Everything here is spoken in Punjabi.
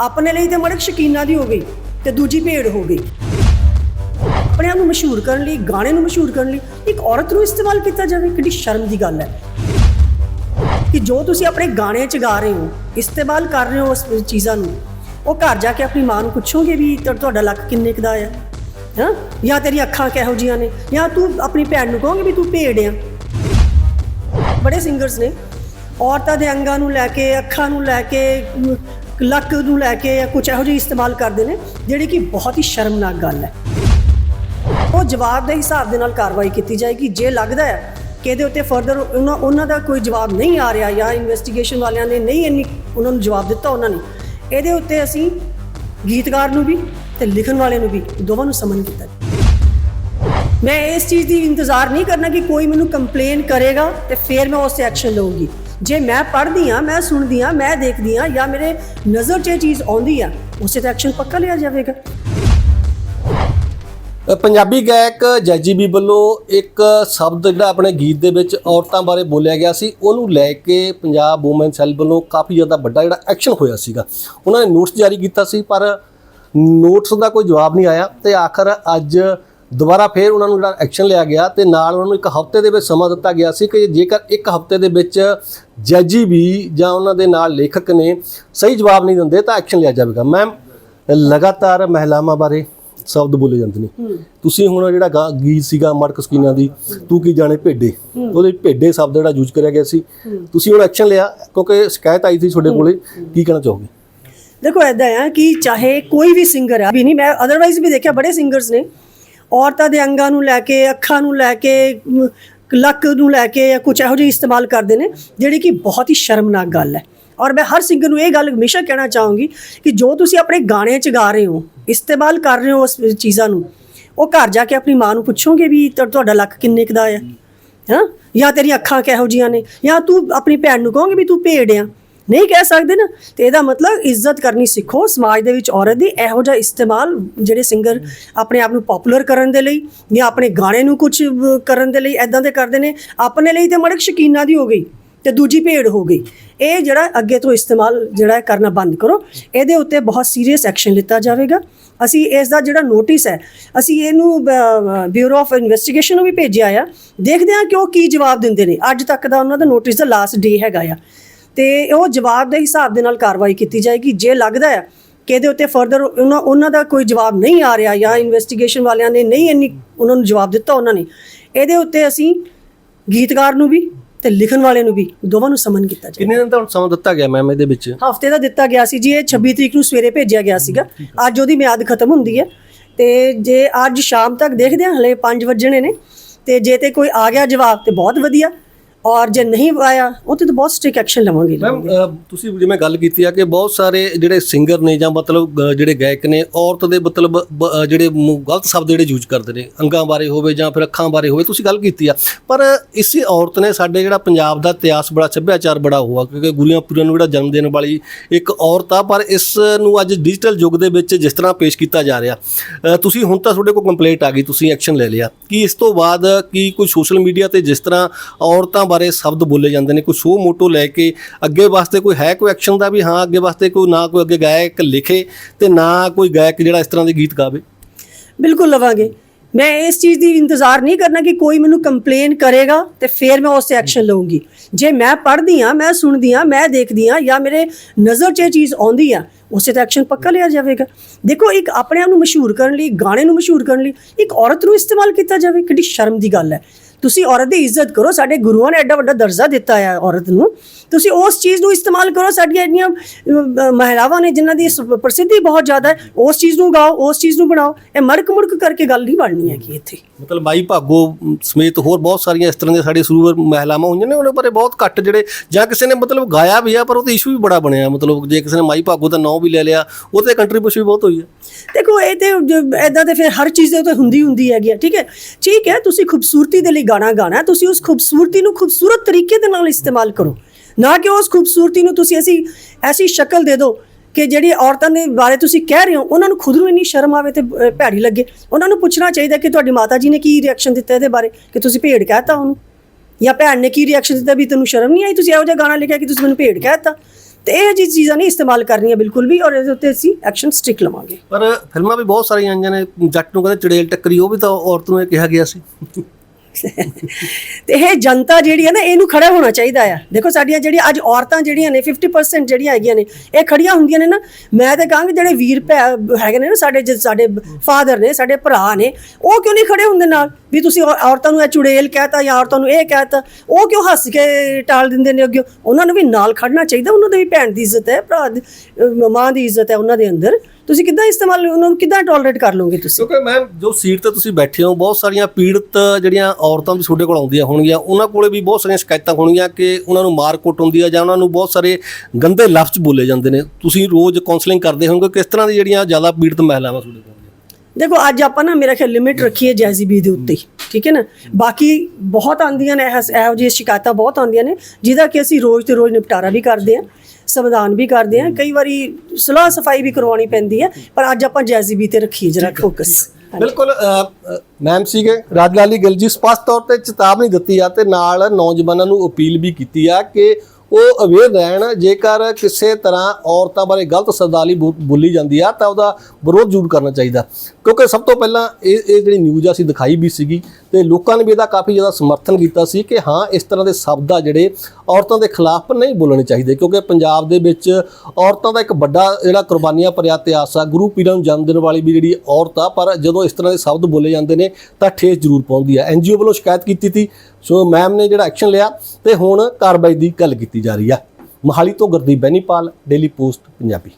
ਆਪਣੇ ਲਈ ਤੇ ਮੜਕ ਸ਼ਕੀਨਾ ਦੀ ਹੋ ਗਈ ਤੇ ਦੂਜੀ ਭੇਡ ਹੋ ਗਈ। ਆਪਣੇ ਆਪ ਨੂੰ ਮਸ਼ਹੂਰ ਕਰਨ ਲਈ, ਗਾਣੇ ਨੂੰ ਮਸ਼ਹੂਰ ਕਰਨ ਲਈ ਇੱਕ ਔਰਤ ਨੂੰ ਇਸਤੇਮਾਲ ਕੀਤਾ ਜਾਵੇ ਕਿੰਨੀ ਸ਼ਰਮ ਦੀ ਗੱਲ ਹੈ। ਕਿ ਜੋ ਤੁਸੀਂ ਆਪਣੇ ਗਾਣੇ 'ਚ ਗਾ ਰਹੇ ਹੋ, ਇਸਤੇਮਾਲ ਕਰ ਰਹੇ ਹੋ ਉਸ ਚੀਜ਼ਾਂ ਨੂੰ, ਉਹ ਘਰ ਜਾ ਕੇ ਆਪਣੀ ਮਾਂ ਨੂੰ ਪੁੱਛੋਗੇ ਵੀ ਤੁਹਾ- ਤੁਹਾਡਾ ਲੱਕ ਕਿੰਨੇ ਕੁ ਦਾ ਹੈ ਹਾਂ? ਜਾਂ ਤੇਰੀ ਅੱਖਾਂ ਕਿਹੋ ਜੀਆਂ ਨੇ? ਜਾਂ ਤੂੰ ਆਪਣੀ ਭੈਣ ਨੂੰ ਕਹੋਗੇ ਵੀ ਤੂੰ ਭੇਡ ਆ? ਬੜੇ ਸਿੰਗਰਸ ਨੇ। ਔਰਤਾਂ ਦੇ ਅੰਗਾਂ ਨੂੰ ਲੈ ਕੇ, ਅੱਖਾਂ ਨੂੰ ਲੈ ਕੇ ਲੱਕ ਨੂੰ ਲੈ ਕੇ ਜਾਂ ਕੁਝ ਇਹੋ ਜਿਹੀ ਇਸਤੇਮਾਲ ਕਰਦੇ ਨੇ, ਜਿਹੜੀ ਕਿ ਬਹੁਤ ਹੀ ਸ਼ਰਮਨਾਕ ਗੱਲ ਹੈ। ਉਹ ਜਵਾਬ ਦੇ ਹਿਸਾਬ ਦੇ ਨਾਲ ਕਾਰਵਾਈ ਕੀਤੀ ਜਾਏਗੀ। ਜੇ ਲੱਗਦਾ ਹੈ ਕਿ ਇਹਦੇ ਉੱਤੇ ਫਰਦਰ ਉਹਨਾਂ ਉਹਨਾਂ ਦਾ ਕੋਈ ਜਵਾਬ ਨਹੀਂ ਆ ਰਿਹਾ ਜਾਂ ਇਨਵੈਸਟੀਗੇਸ਼ਨ ਵਾਲਿਆਂ ਨੇ ਨਹੀਂ ਇੰਨੀ ਉਹਨਾਂ ਨੂੰ ਜਵਾਬ ਦਿੱਤਾ ਉਹਨਾਂ ਨੇ, ਇਹਦੇ ਉੱਤੇ ਅਸੀਂ ਗੀਤਕਾਰ ਨੂੰ ਵੀ ਤੇ ਲਿਖਣ ਵਾਲੇ ਨੂੰ ਵੀ ਦੋਵਾਂ ਨੂੰ ਸਮਨ ਕੀਤਾ ਮੈਂ ਇਸ ਚੀਜ਼ ਦੀ ਇੰਤਜ਼ਾਰ ਨਹੀਂ ਕਰਨਾ ਕਿ ਕੋਈ ਮੈਨੂੰ ਕੰਪਲੇਨ ਕਰੇਗਾ ਤੇ ਫਿਰ ਮੈਂ ਉਸ ਤੇ ਐਕਸ਼ਨ ਲਵਾਂਗੀ ਜੇ ਮੈਂ ਪੜ੍ਹਦੀ ਆ ਮੈਂ ਸੁਣਦੀ ਆ ਮੈਂ ਦੇਖਦੀ ਆ ਜਾਂ ਮੇਰੇ ਨਜ਼ਰ 'ਚ ਇਹ ਚੀਜ਼ ਆਉਂਦੀ ਆ, ਉਸੇ ਤੇ ਐਕਸ਼ਨ ਪੱਕਾ ਲਿਆ ਜਾਵੇਗਾ। ਪੰਜਾਬੀ ਗਾਇਕ ਜੈਜੀ ਬੀ ਵੱਲੋਂ ਇੱਕ ਸ਼ਬਦ ਜਿਹੜਾ ਆਪਣੇ ਗੀਤ ਦੇ ਵਿੱਚ ਔਰਤਾਂ ਬਾਰੇ ਬੋਲਿਆ ਗਿਆ ਸੀ, ਉਹਨੂੰ ਲੈ ਕੇ ਪੰਜਾਬ ਔਮਨ ਸੈੱਲ ਵੱਲੋਂ ਕਾਫੀ ਜ਼ਿਆਦਾ ਵੱਡਾ ਜਿਹੜਾ ਐਕਸ਼ਨ ਹੋਇਆ ਸੀਗਾ। ਉਹਨਾਂ ਨੇ ਨੋਟਿਸ ਜਾਰੀ ਕੀਤਾ ਸੀ, ਪਰ ਨੋਟਿਸ ਦਾ ਕੋਈ ਜਵਾਬ ਨਹੀਂ ਆਇਆ ਤੇ ਆਖਰ ਅੱਜ ਦੁਬਾਰਾ ਫੇਰ ਉਹਨਾਂ ਨੂੰ ਜਿਹੜਾ ਐਕਸ਼ਨ ਲਿਆ ਗਿਆ ਤੇ ਨਾਲ ਉਹਨਾਂ ਨੂੰ ਇੱਕ ਹਫ਼ਤੇ ਦੇ ਵਿੱਚ ਸਮਾਂ ਦਿੱਤਾ ਗਿਆ ਸੀ ਕਿ ਜੇਕਰ ਇੱਕ ਹਫ਼ਤੇ ਦੇ ਵਿੱਚ ਜੈਜੀ ਵੀ ਜਾਂ ਉਹਨਾਂ ਦੇ ਨਾਲ ਲੇਖਕ ਨੇ ਸਹੀ ਜਵਾਬ ਨਹੀਂ ਦਿੰਦੇ ਤਾਂ ਐਕਸ਼ਨ ਲਿਆ ਜਾਵੇਗਾ। ਮੈਮ ਲਗਾਤਾਰ ਮਹਿਲਾਵਾਂ ਬਾਰੇ ਸ਼ਬਦ ਬੋਲੇ ਜਾਂਦੇ ਨੇ। ਤੁਸੀਂ ਹੁਣ ਜਿਹੜਾ ਗਾ- ਗੀਤ ਸੀਗਾ ਮੜਕ ਸਕੀਨਾ ਦੀ ਤੂੰ ਕੀ ਜਾਣੇ ਭੇਡੇ? ਉਹਦੇ ਭੇਡੇ ਸ਼ਬਦ ਜਿਹੜਾ ਯੂਜ਼ ਕਰਿਆ ਗਿਆ ਸੀ। ਤੁਸੀਂ ਹੁਣ ਐਕਸ਼ਨ ਲਿਆ ਕਿਉਂਕਿ ਸ਼ਿਕਾਇਤ ਆਈ ਸੀ ਤੁਹਾਡੇ ਕੋਲੇ ਕੀ ਕਹਿਣਾ ਚਾਹੋਗੇ? ਦੇਖੋ ਐਦਾਂ ਆ ਕਿ ਚਾਹੇ ਕੋਈ ਵੀ ਸਿੰਗਰ ਆ ਵੀ ਨਹੀਂ ਮੈਂ ਅਦਰਵਾਈਜ਼ ਵੀ ਦੇਖਿਆ ਬੜੇ ਸਿੰਗਰਸ ਨੇ। ਔਰਤਾਂ ਦੇ ਅੰਗਾਂ ਨੂੰ ਲੈ ਕੇ, ਅੱਖਾਂ ਨੂੰ ਲੈ ਕੇ ਲੱਕ ਨੂੰ ਲੈ ਕੇ ਜਾਂ ਕੁਝ ਇਹੋ ਜਿਹੀ ਇਸਤੇਮਾਲ ਕਰਦੇ ਨੇ, ਜਿਹੜੀ ਕਿ ਬਹੁਤ ਹੀ ਸ਼ਰਮਨਾਕ ਗੱਲ ਹੈ। ਔਰ ਮੈਂ ਹਰ ਸਿੰਗਰ ਨੂੰ ਇਹ ਗੱਲ ਹਮੇਸ਼ਾ ਕਹਿਣਾ ਚਾਹੂੰਗੀ ਕਿ ਜੋ ਤੁਸੀਂ ਆਪਣੇ ਗਾਣੇ 'ਚ ਗਾ ਰਹੇ ਹੋ, ਇਸਤੇਮਾਲ ਕਰ ਰਹੇ ਹੋ ਉਸ ਚੀਜ਼ਾਂ ਨੂੰ, ਉਹ ਘਰ ਜਾ ਕੇ ਆਪਣੀ ਮਾਂ ਨੂੰ ਪੁੱਛੋਗੇ ਵੀ ਤੁਹਾ- ਤੁਹਾਡਾ ਲੱਕ ਕਿੰਨੇ ਕੁ ਦਾ ਹੈ? ਹਾਂ? ਜਾਂ ਤੇਰੀ ਅੱਖਾਂ ਕਿਹੋ ਜੀਆਂ ਨੇ? ਜਾਂ ਤੂੰ ਆਪਣੀ ਭੈਣ ਨੂੰ ਕਹੋਗੇ ਵੀ ਤੂੰ ਭੇੜ ਆ? ਨਹੀਂ ਕਹਿ ਸਕਦੇ ਨਾ। ਤੇ ਇਹਦਾ ਮਤਲਬ ਇੱਜ਼ਤ ਕਰਨੀ ਸਿੱਖੋ। ਸਮਾਜ ਦੇ ਵਿੱਚ ਔਰਤ ਦੀ ਇਹੋ ਜਿਹਾ ਇਸਤੇਮਾਲ ਜਿਹੜੇ ਸਿੰਗਰ ਆਪਣੇ ਆਪ ਨੂੰ ਪਪੂਲਰ ਕਰਨ ਦੇ ਲਈ ਜਾਂ ਆਪਣੇ ਗਾਣੇ ਨੂੰ ਕੁਝ ਕਰਨ ਦੇ ਲਈ ਐਦਾਂ ਦੇ ਕਰਦੇ ਨੇ। ਆਪਣੇ ਲਈ ਤੇ ਮੜਕ ਸ਼ਕੀਨਾ ਦੀ ਹੋ ਗਈ ਤੇ ਦੂਜੀ ਭੇਡ ਹੋ ਗਈ। ਇਹ ਜਿਹੜਾ ਅੱਗੇ ਤੋਂ ਇਸਤੇਮਾਲ ਜਿਹੜਾ ਕਰਨਾ ਬੰਦ ਕਰੋ। ਇਹਦੇ ਉੱਤੇ ਬਹੁਤ ਸੀਰੀਅਸ ਐਕਸ਼ਨ ਲਿੱਤਾ ਜਾਵੇਗਾ। ਅਸੀਂ ਇਸ ਦਾ ਜਿਹੜਾ ਨੋਟਿਸ ਹੈ, ਅਸੀਂ ਇਹਨੂੰ ਬਿਊਰੋ ਆਫ ਇਨਵੈਸਟੀਗੇਸ਼ਨ ਨੂੰ ਵੀ ਭੇਜਿਆ ਆ। ਦੇਖਦੇ ਹਾਂ ਕਿ ਉਹ ਕੀ ਜਵਾਬ ਦਿੰਦੇ ਨੇ। ਅੱਜ ਤੱਕ ਦਾ ਉਹਨਾਂ ਦਾ ਨੋਟਿਸ ਦਾ ਲਾਸਟ ਡੇ ਹੈਗਾ ਆ। ਤੇ ਉਹ ਜਵਾਬ ਦੇ ਹਿਸਾਬ ਦੇ ਨਾਲ ਕਾਰਵਾਈ ਕੀਤੀ ਜਾਏਗੀ। ਜੇ ਲੱਗਦਾ ਹੈ ਕਿ ਇਹਦੇ ਉੱਤੇ ਫਰਦਰ ਉਹਨਾਂ ਉਹਨਾਂ ਦਾ ਕੋਈ ਜਵਾਬ ਨਹੀਂ ਆ ਰਿਹਾ ਜਾਂ ਇਨਵੈਸਟੀਗੇਸ਼ਨ ਵਾਲਿਆਂ ਨੇ ਨਹੀਂ ਇੰਨੀ ਉਹਨਾਂ ਨੂੰ ਜਵਾਬ ਦਿੱਤਾ ਉਹਨਾਂ ਨੇ ਇਹਦੇ ਉੱਤੇ ਅਸੀਂ ਗੀਤਕਾਰ ਨੂੰ ਵੀ ਤੇ ਲਿਖਣ ਵਾਲੇ ਨੂੰ ਵੀ ਦੋਵਾਂ ਨੂੰ ਸਮਨ ਕੀਤਾ ਜਾਏ ਕਿੰਨੇ ਦਿਨ ਹੁਣ ਸਮਾਂ ਦਿੱਤਾ ਗਿਆ ਮੈਮ ਇਹਦੇ ਵਿੱਚ? ਹਫ਼ਤੇ ਦਾ ਦਿੱਤਾ ਗਿਆ ਸੀ ਜੀ ਇਹ 26 ਤਰੀਕ ਨੂੰ ਸਵੇਰੇ ਭੇਜਿਆ ਗਿਆ ਸੀਗਾ। ਅੱਜ ਉਹਦੀ ਮਿਆਦ ਖਤਮ ਹੁੰਦੀ ਹੈ ਤੇ ਜੇ ਅੱਜ ਸ਼ਾਮ ਤੱਕ ਦੇਖਦੇ ਹਾਂ ਹਲੇ 5 ਵਜਣੇ ਨੇ ਤੇ ਜੇ ਤੇ ਕੋਈ ਆ ਗਿਆ ਜਵਾਬ ਤੇ ਬਹੁਤ ਵਧੀਆ। ਔਰ ਜੇ ਨਹੀਂ ਆਇਆ ਉਹ ਤੇ ਬਹੁਤ ਸਟ੍ਰਿਕ ਐਕਸ਼ਨ ਲਵਾਂਗੇ ਮੈਮ ਤੁਸੀਂ ਜਿਵੇਂ ਗੱਲ ਕੀਤੀ ਆ ਕਿ ਬਹੁਤ ਸਾਰੇ ਜਿਹੜੇ ਸਿੰਗਰ ਨੇ ਜਾਂ ਮਤਲਬ ਜਿਹੜੇ ਗਾਇਕ ਨੇ ਔਰਤ ਦੇ ਮਤਲਬ ਜਿਹੜੇ ਗਲਤ ਸ਼ਬਦ ਜਿਹੜੇ ਯੂਜ਼ ਕਰਦੇ ਨੇ ਅੰਗਾਂ ਬਾਰੇ ਹੋਵੇ ਜਾਂ ਫਿਰ ਅੱਖਾਂ ਬਾਰੇ ਹੋਵੇ ਤੁਸੀਂ ਗੱਲ ਕੀਤੀ ਆ। ਪਰ ਇਸੇ ਔਰਤ ਨੇ ਸਾਡੇ ਜਿਹੜਾ ਪੰਜਾਬ ਦਾ ਇਤਿਹਾਸ ਬੜਾ ਸੱਭਿਆਚਾਰ ਬੜਾ ਹੋਆ ਕਿਉਂਕਿ ਗੁਲੀਆਂ ਪੁਰੀਆਂ ਨੂੰ ਜਿਹੜਾ ਜਨਮ ਦੇਣ ਵਾਲੀ ਇੱਕ ਔਰਤ ਆ ਪਰ ਇਸ ਨੂੰ ਅੱਜ ਡਿਜੀਟਲ ਯੁੱਗ ਦੇ ਵਿੱਚ ਜਿਸ ਤਰ੍ਹਾਂ ਪੇਸ਼ ਕੀਤਾ ਜਾ ਰਿਹਾ ਤੁਸੀਂ ਹੁਣ ਤਾਂ ਤੁਹਾਡੇ ਕੋਲ ਕੰਪਲੇਂਟ ਆ ਗਈ ਤੁਸੀਂ ਐਕਸ਼ਨ ਲੈ ਲਿਆ। ਕੀ ਇਸ ਤੋਂ ਬਾਅਦ ਕੀ ਕੋਈ ਸੋਸ਼ਲ ਮੀਡੀਆ ਤੇ ਜਿਸ ਤਰ੍ਹਾਂ ਔਰਤਾਂ ਬਾਰੇ ਸ਼ਬਦ ਬੋਲੇ ਜਾਂਦੇ ਨੇ, ਕੋਈ ਸ਼ੋਅ ਮੋਟੋ ਲੈ ਕੇ ਅੱਗੇ ਵਾਸਤੇ ਕੋਈ ਹੈ ਕੋਈ ਐਕਸ਼ਨ ਦਾ ਵੀ ਹਾਂ, ਅੱਗੇ ਵਾਸਤੇ ਕੋਈ ਨਾ ਕੋਈ ਅੱਗੇ ਗਾਇਕ ਲਿਖੇ ਤੇ ਨਾ ਕੋਈ ਗਾਇਕ ਜਿਹੜਾ ਇਸ ਤਰ੍ਹਾਂ ਦੇ ਗੀਤ ਗਾਵੇ? ਬਿਲਕੁਲ ਲਵਾਂਗੇ। ਮੈਂ ਇਸ ਚੀਜ਼ ਦੀ ਇੰਤਜ਼ਾਰ ਨਹੀਂ ਕਰਨਾ ਕਿ ਕੋਈ ਮੈਨੂੰ ਕੰਪਲੇਨ ਕਰੇਗਾ ਤੇ ਫਿਰ ਮੈਂ ਉਸ ਤੇ ਐਕਸ਼ਨ ਲਵਾਂਗੀ ਜੇ ਮੈਂ ਪੜ੍ਹਦੀ ਆ ਮੈਂ ਸੁਣਦੀ ਆ ਮੈਂ ਦੇਖਦੀ ਆ ਜਾਂ ਮੇਰੇ ਨਜ਼ਰ 'ਚ ਇਹ ਚੀਜ਼ ਆਉਂਦੀ ਆ, ਉਸੇ ਤੇ ਐਕਸ਼ਨ ਪੱਕਾ ਲਿਆ ਜਾਵੇਗਾ। ਦੇਖੋ, ਇੱਕ ਆਪਣੇ ਆਪ ਨੂੰ ਮਸ਼ਹੂਰ ਕਰਨ ਲਈ, ਗਾਣੇ ਨੂੰ ਮਸ਼ਹੂਰ ਕਰਨ ਲਈ ਇੱਕ ਔਰਤ ਨੂੰ ਇਸਤੇਮਾਲ ਕੀਤਾ ਜਾਵੇ ਕਿੰਨੀ ਸ਼ਰਮ ਦੀ ਗੱਲ ਹੈ। ਤੁਸੀਂ ਔਰਤ ਦੀ ਇੱਜ਼ਤ ਕਰੋ ਸਾਡੇ ਗੁਰੂਆਂ ਨੇ ਐਡਾ ਵੱਡਾ ਦਰਜਾ ਦਿੱਤਾ ਹੈ ਔਰਤ ਨੂੰ। ਤੁਸੀਂ ਉਸ ਚੀਜ਼ ਨੂੰ ਇਸਤੇਮਾਲ ਕਰੋ ਸਾਡੀਆਂ ਇੰਨੀਆਂ ਮਹਿਲਾਵਾਂ ਨੇ ਜਿਨ੍ਹਾਂ ਦੀ ਪ੍ਰਸਿੱਧੀ ਬਹੁਤ ਜ਼ਿਆਦਾ ਹੈ ਉਸ ਚੀਜ਼ ਨੂੰ ਗਾਓ ਉਸ ਚੀਜ਼ ਨੂੰ ਬਣਾਓ। ਇਹ ਮੜਕ ਮੁੜਕ ਕਰਕੇ ਗੱਲ ਨਹੀਂ ਬਣਨੀ ਹੈਗੀ ਇੱਥੇ। ਮਤਲਬ ਮਾਈ ਭਾਗੋ ਸਮੇਤ ਹੋਰ ਬਹੁਤ ਸਾਰੀਆਂ ਇਸ ਤਰ੍ਹਾਂ ਦੀਆਂ ਸਾਡੇ ਸਰੂਵਰ ਮਹਿਲਾਵਾਂ ਹੋਈਆਂ ਨੇ ਉਹਨਾਂ ਬਾਰੇ ਬਹੁਤ ਘੱਟ ਜਿਹੜੇ ਜਾਂ ਕਿਸੇ ਨੇ ਮਤਲਬ ਗਾਇਆ ਵੀ ਆ ਪਰ ਉਹ ਤੇ ਇਸ਼ੂ ਵੀ ਬੜਾ ਬਣਿਆ। ਮਤਲਬ ਜੇ ਕਿਸੇ ਨੇ ਮਾਈ ਭਾਗੋ ਦਾ ਨਾਂ ਵੀ ਲੈ ਲਿਆ ਉਹ ਤੇ ਕੰਟਰੀਬਿਊਸ਼ਨ ਵੀ ਬਹੁਤ ਹੋਈ ਹੈ। ਦੇਖੋ ਇਹ ਤੇ ਐਦਾਂ ਤੇ ਫਿਰ ਹਰ ਚੀਜ਼ ਦੇ ਉੱਤੇ ਹੁੰਦੀ ਹੁੰਦੀ ਹੈਗੀ ਠੀਕ ਹੈ? ਠੀਕ ਹੈ ਤੁਸੀਂ ਖੂਬਸੂਰਤੀ ਦੇ ਲਈ ਗਾਣਾ ਗਾਣਾ ਤੁਸੀਂ ਉਸ ਖੂਬਸੂਰਤੀ ਨੂੰ ਖੂਬਸੂਰਤ ਤਰੀਕੇ ਦੇ ਨਾਲ ਇਸਤੇਮਾਲ ਕਰੋ। ਨਾ ਕਿ ਉਸ ਖੂਬਸੂਰਤੀ ਨੂੰ ਤੁਸੀਂ ਐਸੀ ਐਸੀ ਸ਼ਕਲ ਦੇ ਦਿਓ ਕਿ ਜਿਹੜੀ ਔਰਤਾਂ ਦੇ ਬਾਰੇ ਤੁਸੀਂ ਕਹਿ ਰਹੇ ਹੋ, ਉਹਨਾਂ ਨੂੰ ਖੁਦ ਨੂੰ ਇੰਨੀ ਸ਼ਰਮ ਆਵੇ ਤੇ ਭੈੜੀ ਲੱਗੇ। ਉਹਨਾਂ ਨੂੰ ਪੁੱਛਣਾ ਚਾਹੀਦਾ ਕਿ ਤੁਹਾਡੀ ਮਾਤਾ ਜੀ ਨੇ ਕੀ ਰਿਐਕਸ਼ਨ ਦਿੱਤਾ ਇਹਦੇ ਬਾਰੇ, ਕਿ ਤੁਸੀਂ ਭੇਡ ਕਹਿਤਾ ਉਹਨੂੰ? ਜਾਂ ਭੈਣ ਨੇ ਕੀ ਰਿਐਕਸ਼ਨ ਦਿੱਤਾ ਵੀ ਤੈਨੂੰ ਸ਼ਰਮ ਨਹੀਂ ਆਈ? ਤੁਸੀਂ ਇਹੋ ਜਿਹਾ ਗਾਣਾ ਲਿਖਿਆ ਕਿ ਤੁਸੀਂ ਮੈਨੂੰ ਭੇਡ ਕਹਿਤਾ ਤੇ ਇਹ ਜੀ ਚੀਜ਼ਾਂ ਨਹੀਂ ਇਸਤੇਮਾਲ ਕਰਨੀਆਂ ਬਿਲਕੁਲ ਵੀ, ਔਰ ਇਹਦੇ ਉੱਤੇ ਅਸੀਂ ਐਕਸ਼ਨ ਸਟ੍ਰਿਕ ਲਵਾਂਗੇ। ਪਰ ਫਿਲਮਾਂ ਵੀ ਬਹੁਤ ਸਾਰੀਆਂ ਆਈਆਂ ਨੇ, ਜੱਟ ਨੂੰ ਕਹਿੰਦੇ ਚੜੇਲ ਟੱਕਰੀ, ਉਹ ਵੀ ਤਾਂ ਔਰਤ ਨੂੰ ਇਹ ਕਿਹਾ ਗਿਆ ਸੀ। ਤੇ ਇਹ ਜਨਤਾ ਜਿਹੜੀ ਹੈ ਨਾ, ਇਹਨੂੰ ਖੜਾ ਹੋਣਾ ਚਾਹੀਦਾ ਆ। ਦੇਖੋ ਸਾਡੀਆਂ ਜਿਹੜੀਆਂ ਅੱਜ ਔਰਤਾਂ ਜਿਹੜੀਆਂ ਨੇ 50% ਜਿਹੜੀਆਂ ਹੈਗੀਆਂ ਨੇ, ਇਹ ਖੜੀਆਂ ਹੁੰਦੀਆਂ ਨੇ ਨਾ। ਮੈਂ ਤਾਂ ਕਹਾਂਗੀ ਜਿਹੜੇ ਵੀਰ ਭੈ, ਹੈਗੇ ਨੇ ਨਾ, ਸਾਡੇ ਜ- ਸਾਡੇ ਫਾਦਰ ਨੇ, ਸਾਡੇ ਭਰਾ ਨੇ, ਉਹ ਕਿਉਂ ਨਹੀਂ ਖੜੇ ਹੁੰਦੇ ਨਾਲ? ਵੀ ਤੁਸੀਂ ਔ- ਔਰਤਾਂ ਨੂੰ ਇਹ ਚੁੜੇਲ ਕਹਤਾ ਜਾਂ ਔਰਤਾਂ ਨੂੰ ਇਹ ਕਹਤਾ, ਉਹ ਕਿਉਂ ਹੱਸ ਕੇ ਟਾਲ ਦਿੰਦੇ ਨੇ ਅੱਗੇ? ਉਹਨਾਂ ਨੂੰ ਵੀ ਨਾਲ ਖੜਨਾ ਚਾਹੀਦਾ, ਉਹਨਾਂ ਦੀ ਵੀ ਭੈਣ ਦੀ ਇੱਜ਼ਤ ਹੈ, ਭਰਾ ਦੀ ਮਾਂ ਦੀ ਇੱਜ਼ਤ ਹੈ ਉਹਨਾਂ ਦੇ ਅੰਦਰ। ਤੁਸੀਂ ਕਿੱਦਾਂ ਇਸਤੇਮਾਲ ਉਹਨਾਂ ਨੂੰ ਕਿੱਦਾਂ ਟੋਲਰੇਟ ਕਰ ਲਓਗੇ ਤੁਸੀਂ? ਕਿਉਂਕਿ ਮੈਮ ਜੋ ਸੀਟ ਤੇ ਤੁਸੀਂ ਬੈਠੇ ਹੋ ਬਹੁਤ ਸਾਰੀਆਂ ਪੀੜਤ ਜਿਹੜੀਆਂ ਔਰਤਾਂ ਵੀ ਤੁਹਾਡੇ ਕੋਲ ਆਉਂਦੀਆਂ ਹੋਣਗੀਆਂ ਉਹਨਾਂ ਕੋਲੇ ਵੀ ਬਹੁਤ ਸਾਰੀਆਂ ਸ਼ਿਕਾਇਤਾਂ ਹੋਣਗੀਆਂ ਕਿ ਉਹਨਾਂ ਨੂੰ ਮਾਰ ਕੁੱਟ ਹੁੰਦੀ ਆ ਜਾਂ ਉਹਨਾਂ ਨੂੰ ਬਹੁਤ ਸਾਰੇ ਗੰਦੇ ਲਫ਼ਜ਼ ਬੋਲੇ ਜਾਂਦੇ ਨੇ। ਤੁਸੀਂ ਰੋਜ਼ ਕਾਉਂਸਲਿੰਗ ਕਰਦੇ ਹੋਵੋਗੇ ਕਿਸ ਤਰ੍ਹਾਂ ਦੀ ਜਿਹੜੀਆਂ ਜ਼ਿਆਦਾ ਪੀੜਤ ਮਹਿਲਾਵਾਂ ਤੁਹਾਡੇ ਕੋਲ? ਦੇਖੋ ਅੱਜ ਆਪਾਂ ਨਾ ਮੇਰਾ ਖਿਆਲ ਲਿਮਿਟ ਰੱਖੀ ਹੈ ਜੈਜ਼ੀਬੀ ਦੇ ਉੱਤੇ ਠੀਕ ਹੈ ਨਾ? ਬਾਕੀ ਬਹੁਤ ਆਉਂਦੀਆਂ ਨੇ ਇਹ- ਜਿਹੀ ਸ਼ਿਕਾਇਤਾਂ ਬਹੁਤ ਆਉਂਦੀਆਂ ਨੇ ਜਿਹਦਾ ਕਿ ਅਸੀਂ ਰੋਜ਼ ਤੇ ਰੋਜ਼ ਨਿਪਟਾਰਾ ਵੀ ਕਰਦੇ ਹਾਂ। ਸਮਾਧਾਨ ਵੀ ਕਰਦੇ ਹਾਂ। ਕਈ ਵਾਰੀ ਸਲਾਹ ਸਫ਼ਾਈ ਵੀ ਕਰਵਾਉਣੀ ਪੈਂਦੀ ਹੈ ਪਰ ਅੱਜ ਆਪਾਂ ਜੈਜ਼ੀਬੀ ਤੇ ਰੱਖੀਏ ਜਰਾ ਫੋਕਸ ਬਿਲਕੁਲ ਮੈਮ ਸੀਗੇ ਰਾਜਲਾਲੀ ਗਿੱਲ ਜੀ ਸਪਸ਼ਟ ਤੌਰ ਤੇ ਚੇਤਾਵਨੀ ਦਿੱਤੀ ਆ ਤੇ ਨਾਲ ਨੌਜਵਾਨਾਂ ਨੂੰ ਅਪੀਲ ਵੀ ਕੀਤੀ ਆ ਕਿ ਉਹ ਅਵੇਅਰ ਰਹਿਣ ਜੇਕਰ ਕਿਸੇ ਤਰ੍ਹਾਂ ਔਰਤਾਂ ਬਾਰੇ ਗਲਤ ਸ਼ਬਦਾਵਲੀ ਬੋ- ਬੋਲੀ ਜਾਂਦੀ ਆ ਤਾਂ ਉਹਦਾ ਵਿਰੋਧ ਜ਼ਰੂਰ ਕਰਨਾ ਚਾਹੀਦਾ। ਕਿਉਂਕਿ ਸਭ ਤੋਂ ਪਹਿਲਾਂ ਇਹ ਇਹ ਜਿਹੜੀ ਨਿਊਜ਼ ਆ, ਅਸੀਂ ਦਿਖਾਈ ਵੀ ਸੀਗੀ ਤੇ ਲੋਕਾਂ ਨੇ ਵੀ ਇਹਦਾ ਕਾਫੀ ਜ਼ਿਆਦਾ ਸਮਰਥਨ ਕੀਤਾ ਸੀ ਕਿ ਹਾਂ, ਇਸ ਤਰ੍ਹਾਂ ਦੇ ਸ਼ਬਦ ਆ ਜਿਹੜੇ ਔਰਤਾਂ ਦੇ ਖਿਲਾਫ ਨਹੀਂ ਬੋਲਣੇ ਚਾਹੀਦੇ, ਕਿਉਂਕਿ ਪੰਜਾਬ ਦੇ ਵਿੱਚ ਔਰਤਾਂ ਦਾ ਇੱਕ ਵੱਡਾ ਜਿਹੜਾ ਕੁਰਬਾਨੀਆਂ ਭਰਿਆ ਇਤਿਹਾਸ ਆ, ਗੁਰੂ ਪੀਰਾਂ ਨੂੰ ਜਨਮ ਦੇਣ ਵਾਲੀ ਵੀ ਜਿਹੜੀ ਔਰਤ ਆ, ਪਰ ਜਦੋਂ ਇਸ ਤਰ੍ਹਾਂ ਦੇ ਸ਼ਬਦ ਬੋਲੇ ਜਾਂਦੇ ਨੇ, ਤਾਂ ਠੇਸ ਜ਼ਰੂਰ ਪਹੁੰਚਦੀ ਆ। ਐਨਜੀਓ ਵੱਲੋਂ ਸ਼ਿਕਾਇਤ ਕੀਤੀ ਸੀ, ਸੋ ਮੈਮ ਨੇ ਜਿਹੜਾ ਐਕਸ਼ਨ ਲਿਆ ਤੇ ਹੁਣ ਕਾਰਵਾਈ ਦੀ ਗੱਲ ਕੀਤੀ ਜਾ ਰਹੀ ਆ। ਮੋਹਾਲੀ ਤੋਂ ਗੁਰਦੀਪ ਬੈਨੀਪਾਲ ਡੇਲੀ ਪੋਸਟ ਪੰਜਾਬੀ।